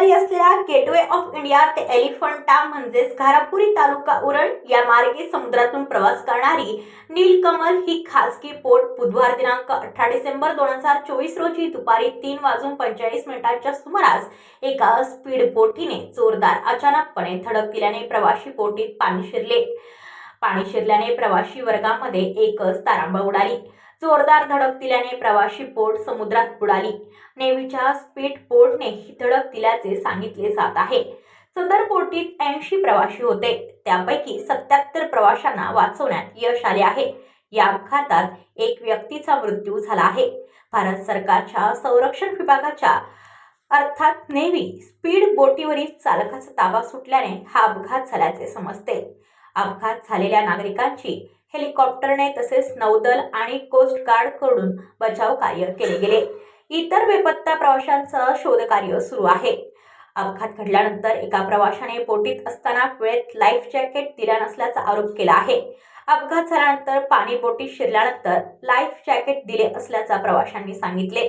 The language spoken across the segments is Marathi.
किनारी असलेल्या गेटवे ऑफ इंडिया ते एलिफंटा म्हणजेच घारापुरी तालुका उरण या मार्गे समुद्रातून प्रवास करणारी नीलकमल ही खासगी बोट बुधवार दिनांक अठरा डिसेंबर दोन हजार चोवीस रोजी दुपारी तीन वाजून पंचेचाळीस मिनिटांच्या सुमारास एका स्पीड बोटीने जोरदार अचानकपणे धडक दिल्याने प्रवाशी बोटीत पाणी शिरले. पाणी शिरल्याने प्रवाशी वर्गामध्ये एकच तारांबळ उडाली. जोरदार धडक दिल्याने प्रवाशी बोट समुद्रात बुडाली. नेव्हीच्या स्पीड बोटने ही धडक दिल्याचे सांगितले जात आहे. सदर बोटीत ऐंशी प्रवाशी होते. त्यापैकी सत्याहत्तर प्रवाशांना वाचवण्यात यश आले आहे. या अपघातात एक व्यक्तीचा मृत्यू झाला आहे. भारत सरकारच्या संरक्षण विभागाच्या अर्थात नेव्ही स्पीड बोटीवरील चालकाचा ताबा सुटल्याने हा अपघात झाल्याचे समजते. अपघात झालेल्या नागरिकांची हेलिकॉप्टरने तसेच नौदल आणि कोस्ट गार्डकडून बचाव कार्य केले गेले. इतर बेपत्ता प्रवाशांचं शोधकार्य सुरू आहे. अपघात घडल्यानंतर एका प्रवाशाने बोटीत असताना वेळेत लाईफ जॅकेट दिला नसल्याचा आरोप केला आहे. अपघात झाल्यानंतर पाणी बोटीत शिरल्यानंतर लाईफ जॅकेट दिले असल्याचा प्रवाशांनी सांगितले.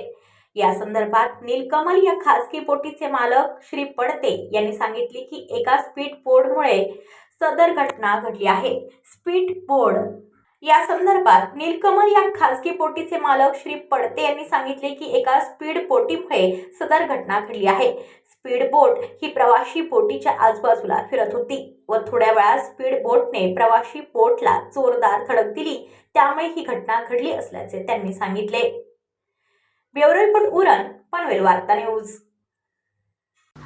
या संदर्भात नीलकमल या खासगी बोटीचे मालक श्री पडते यांनी सांगितले की एका स्पीड बोर्डमुळे सदर घटना घडली आहे. Speed board. या संदर्भात नीलकमल या खासगी बोटीचे मालक श्री पडते यांनी सांगितले की एका स्पीड बोटीमुळे सदर घटना घडली आहे. स्पीड बोट ही प्रवाशी बोटीच्या आजूबाजूला फिरत होती व थोड्या वेळात स्पीड बोटने प्रवाशी बोटला जोरदार धडक दिली. त्यामुळे ही घटना घडली असल्याचे त्यांनी सांगितले. ब्युरो रिपोर्ट उरण पनवेल वार्ता न्यूज.